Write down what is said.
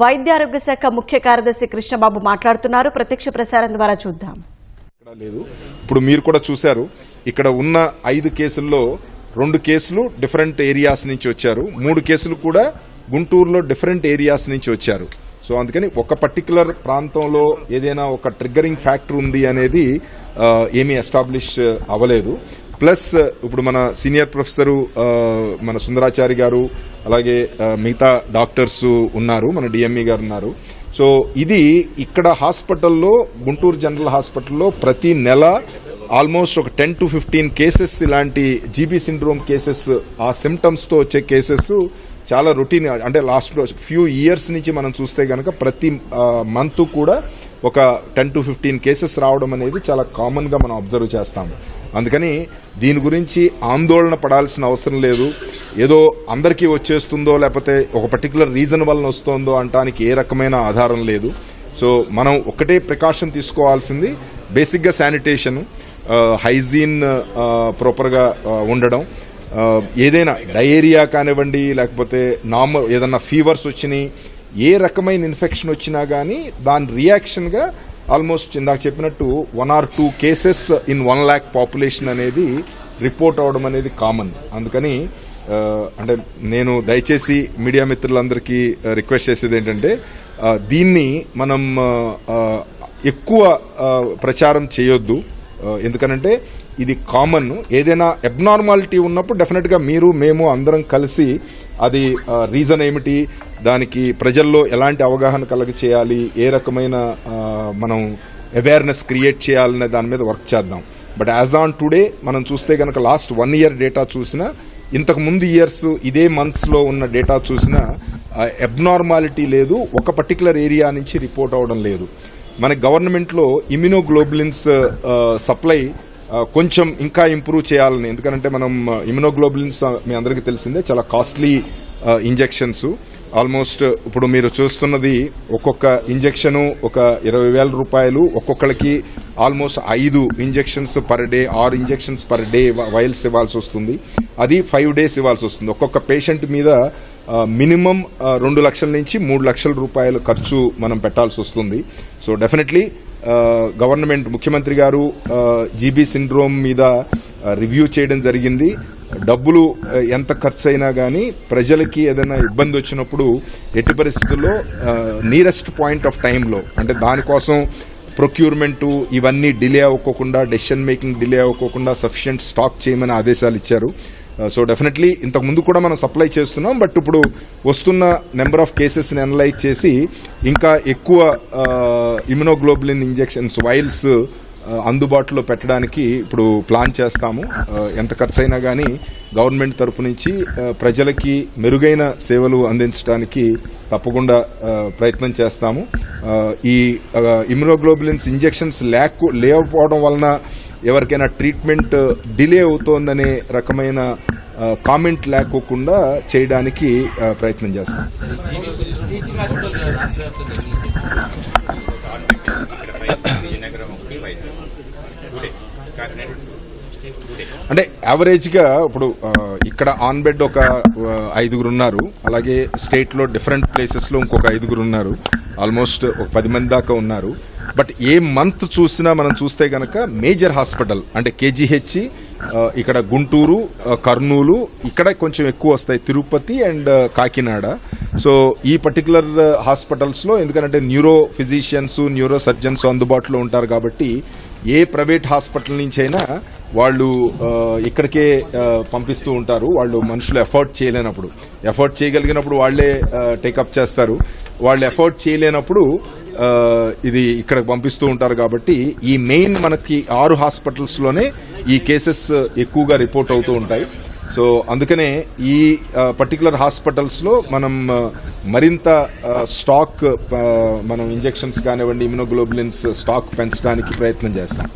వైద్యారోగ్య శాఖ ముఖ్య కార్యదర్శి కృష్ణబాబు మాట్లాడుతున్నారు. ప్రత్యక్ష ప్రసారం ద్వారా చూద్దాం. ఇక్కడ లేదు. ఇప్పుడు మీరు కూడా చూశారు. ఇక్కడ ఉన్న ఐదు కేసుల్లో రెండు కేసులు డిఫరెంట్ ఏరియాస్ నుంచి వచ్చారు. మూడు కేసులు కూడా గుంటూరులో డిఫరెంట్ ఏరియాస్ నుంచి వచ్చారు. సో అందుకని ఒక పర్టికులర్ ప్రాంతంలో ఏదైనా ఒక ట్రిగ్గరింగ్ ఫ్యాక్టర్ ఉంది అనేది ఏమీ ఎస్టాబ్లిష్ అవ్వలేదు. ప్లస్ ఇప్పుడు మన సీనియర్ ప్రొఫెసరు మన సుందరాచారి గారు అలాగే మిగతా డాక్టర్స్ ఉన్నారు మన డిఎంఈ గారు ఉన్నారు. సో ఇది ఇక్కడ హాస్పిటల్లో గుంటూరు జనరల్ హాస్పిటల్లో ప్రతి నెల ఆల్మోస్ట్ ఒక టెన్ టు ఫిఫ్టీన్ కేసెస్ ఇలాంటి జీబీ సిండ్రోమ్ కేసెస్ ఆ సిమ్టమ్స్తో వచ్చే కేసెస్ చాలా రొటీన్ అంటే లాస్ట్ ఫ్యూ ఇయర్స్ నుంచి మనం చూస్తే కనుక ప్రతి మంత్ కూడా ఒక టెన్ టు ఫిఫ్టీన్ కేసెస్ రావడం అనేది చాలా కామన్గా మనం అబ్జర్వ్ చేస్తాము అందుకని దీని గురించి ఆందోళన పడాల్సిన అవసరం లేదు. ఏదో అందరికీ వచ్చేస్తుందో లేకపోతే ఒక పర్టికులర్ రీజన్ వలన వస్తుందో అంటానికి ఏ రకమైన ఆధారం లేదు. సో మనం ఒకటే ప్రికాషన్ తీసుకోవాల్సింది బేసిక్గా శానిటేషన్ హైజీన్ ప్రాపర్గా ఉండడం. ఏదైనా డయేరియా కానివ్వండి లేకపోతే నార్మల్ ఏదన్నా ఫీవర్స్ వచ్చినాయి ఏ రకమైన ఇన్ఫెక్షన్ వచ్చినా కానీ దాని రియాక్షన్గా ఆల్మోస్ట్ ఇందాక చెప్పినట్టు one or two cases in one lakh population అనేది రిపోర్ట్ అవడం అనేది కామన్. అందుకని అంటే నేను దయచేసి మీడియా మిత్రులందరికీ రిక్వెస్ట్ చేసేది ఏంటంటే దీన్ని మనం ఎక్కువ ప్రచారం చేయొద్దు. ఎందుకనంటే ఇది కామన్. ఏదైనా అబ్నార్మాలిటీ ఉన్నప్పుడు డెఫినెట్గా మీరు మేము అందరం కలిసి అది రీజన్ ఏమిటి దానికి ప్రజల్లో ఎలాంటి అవగాహన కలగ చేయాలి ఏ రకమైన మనం అవేర్నెస్ క్రియేట్ చేయాలనే దాని మీద వర్క్ చేద్దాం. బట్ యాజ్ ఆన్ టుడే మనం చూస్తే కనుక లాస్ట్ వన్ ఇయర్ డేటా చూసినా ఇంతకు ముందు ఇయర్స్ ఇదే మంత్స్లో ఉన్న డేటా చూసినా అబ్నార్మాలిటీ లేదు ఒక పర్టికులర్ ఏరియా నుంచి రిపోర్ట్ అవడం లేదు. మన గవర్నమెంట్లో ఇమ్యునోగ్లోబులిన్స్ సప్లై కొంచెం ఇంకా ఇంప్రూవ్ చేయాలని. ఎందుకంటే మనం ఇమ్యునోగ్లోబులిన్స్ మీ అందరికీ తెలిసిందే చాలా కాస్ట్లీ ఇంజెక్షన్స్. ఆల్మోస్ట్ ఇప్పుడు మీరు చూస్తున్నది ఒక్కొక్క ఇంజెక్షన్ ఒక ఇరవై వేల రూపాయలు ఒక్కొక్కరికి ఆల్మోస్ట్ ఐదు ఇంజెక్షన్స్ పర్ డే ఆరు ఇంజెక్షన్స్ పర్ డే వైల్స్ ఇవ్వాల్సి వస్తుంది అది ఫైవ్ డేస్ ఇవ్వాల్సి వస్తుంది ఒక్కొక్క పేషెంట్ మీద మినిమం రెండు లక్షల నుంచి మూడు లక్షల రూపాయలు ఖర్చు మనం పెట్టాల్సి వస్తుంది. సో డెఫినెట్లీ గవర్నమెంట్ ముఖ్యమంత్రి గారు జీబీ సిండ్రోమ్ మీద రివ్యూ చేయడం జరిగింది. డబ్బులు ఎంత ఖర్చు అయినా కానీ ప్రజలకి ఏదైనా ఇబ్బంది వచ్చినప్పుడు ఎట్టి పరిస్థితుల్లో నీరెస్ట్ పాయింట్ ఆఫ్ టైంలో అంటే దానికోసం ప్రొక్యూర్మెంటు ఇవన్నీ డిలే అవ్వకోకుండా డెసిషన్ మేకింగ్ డిలే అవ్వకోకుండా సఫిషియెంట్ స్టాక్ చేయమని ఆదేశాలు ఇచ్చారు. Uh, సో డెఫినెట్లీ ఇంతకు ముందు కూడా మనం సప్లై చేస్తున్నాం బట్ ఇప్పుడు వస్తున్న నెంబర్ ఆఫ్ కేసెస్ని అనలైజ్ చేసి ఇంకా ఎక్కువ ఇమ్యునోగ్లోబులిన్ ఇంజెక్షన్స్ వైల్స్ అందుబాటులో పెట్టడానికి ఇప్పుడు ప్లాన్ చేస్తాము. Uh, ఎంత ఖర్చైనా కానీ గవర్నమెంట్ తరపు నుంచి uh, ప్రజలకి మెరుగైన సేవలు అందించడానికి తప్పకుండా ప్రయత్నం చేస్తాము. ఈ ఇమ్యునోగ్లోబులిన్స్ ఇంజెక్షన్స్ ల్యాక్ లేకపోవడం వలన ఎవరికైనా ట్రీట్మెంట్ డిలే అవుతోందనే రకమైన కామెంట్ లేకోకుండా చేయడానికి ప్రయత్నం చేస్తాం టీచింగ్ హాస్పిటల్ రాష్ట్ర వ్యాప్తంగా ఎన్ని చేస్తున్నారు? విజయనగరం ఒకటి వైద్యం టుడే కాకినాడ టుడే అంటే యావరేజ్గా ఇప్పుడు ఇక్కడ ఆన్ బెడ్ ఒక ఐదుగురు ఉన్నారు. అలాగే స్టేట్లో డిఫరెంట్ ప్లేసెస్లో ఇంకొక ఐదుగురు ఉన్నారు. ఆల్మోస్ట్ ఒక పది మంది దాకా ఉన్నారు. బట్ ఏ మంత్ చూసినా మనం చూస్తే కనుక మేజర్ హాస్పిటల్ అంటే కేజీహెచ్ ఇక్కడ గుంటూరు కర్నూలు ఇక్కడ కొంచెం ఎక్కువ వస్తాయి. తిరుపతి అండ్ కాకినాడ. సో ఈ పర్టికులర్ హాస్పిటల్స్లో ఎందుకంటే న్యూరో ఫిజిషియన్స్ న్యూరో సర్జన్స్ అందుబాటులో ఉంటారు కాబట్టి ఏ ప్రైవేట్ హాస్పిటల్ నుంచి అయినా వాళ్ళు ఇక్కడికే పంపిస్తూ ఉంటారు. వాళ్ళు మనుషులు ఎఫర్ట్ చేయలేనప్పుడు. ఎఫర్ట్ చేయగలిగినప్పుడు వాళ్ళే టేకప్ చేస్తారు. వాళ్ళు ఎఫర్ట్ చేయలేనప్పుడు ఇది ఇక్కడికి పంపిస్తూ ఉంటారు కాబట్టి ఈ మెయిన్ మనకి ఆరు హాస్పిటల్స్లోనే ఈ కేసెస్ ఎక్కువగా రిపోర్ట్ అవుతూ ఉంటాయి. సో అందుకనే ఈ పర్టికులర్ హాస్పిటల్స్లో మనం మరింత స్టాక్ మనం ఇంజెక్షన్స్ కానివ్వండి ఇమ్యునోగ్లోబులిన్స్ స్టాక్ పెంచడానికి ప్రయత్నం చేస్తాం.